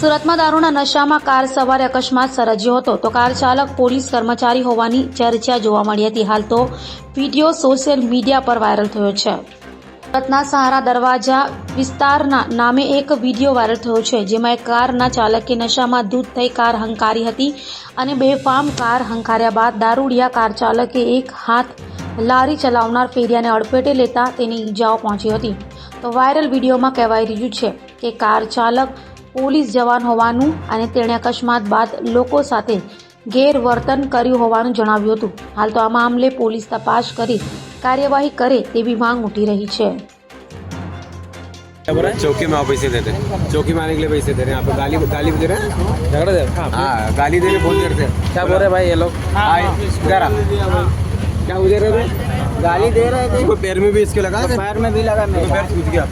સુરતમાં દારૂના નશામાં કાર સવારે અકસ્માત સર્જ્યો હતો તો કાર ચાલક, પોલીસ કર્મચારી હોવાની ચર્ચા જોવા મળી હતી. હાલ તો વીડિયો સોશિયલ મીડિયા પર વાયરલ થયો છે. સુરતના સહારા દરવાજા વિસ્તારના નામે એક વીડિયો વાયરલ થયો છે, જેમાં એક કારના ચાલકે નશામાં ધૂત થઈ કાર હંકારી હતી અને બેફામ કાર હંકાર્યા બાદ દારૂડિયા કાર ચાલકે એક હાથ લારી ચલાવનાર ફેરિયાને અડફેટે લેતા તેની ઈજાઓ પહોંચી હતી. તો વાયરલ વિડીયોમાં કહેવાઈ રહ્યું છે કે કાર ચાલક પોલીસ જવાન હોવાનું અને તેણે અકસ્માત બાદ લોકો સાથે ગેરવર્તન કર્યું હોવાનું જણાવ્યું હતું હાલ તો આ મામલે પોલીસ તપાસ કરી કાર્યવાહી કરે તેવી માંગ ઉઠી રહી છે क्या बोल रहा है चौकी में आओ पैसे देते हैं। चौकी में आने के लिए पैसे दे रहे हैं यहाँ पे गाली गाली दे रहे हैं झगड़ा दे हाँ हाँ गाली दे रहे बहुत देर से क्या बोल रहे हैं भाई ये लोग आए, इधर आ। क्या मुझे रहे थे गाली दे रहे थे इसको पैर में भी इसके लगा पैर में भी लगा तो मेरे पैर छूट गया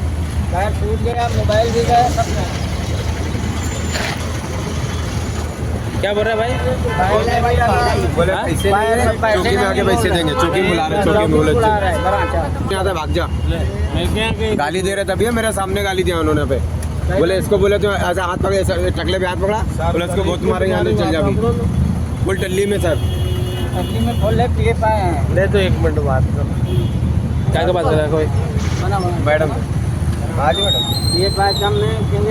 पैर टूट गया मोबाइल भी गया सब क्या बोल रहे हैं भाई? बोले हाँ? पैसे नहीं पैर- है, पैसे चौकी में आके पैसे देंगे। चौकी बुला रहे चौकी बोले बुला रहे हैं, बड़ा अच्छा। यहाँ भाग जा। गाली दे रहे तभी मेरे सामने गाली दिया उन्होंने पे। बोले इसको बोले तो ऐसा हाथ पकड़े ऐसा टकले पे हाथ पकड़ा। बोले इसको बहुत मारे यहाँ से चल जा बोल टल्ली में सर। में ले पाए हैं। तो एक मिनट बात करो। क्या क्या बात कर रहा है कोई? मैडम। हाँ जी मैडम। पाए कम नहीं।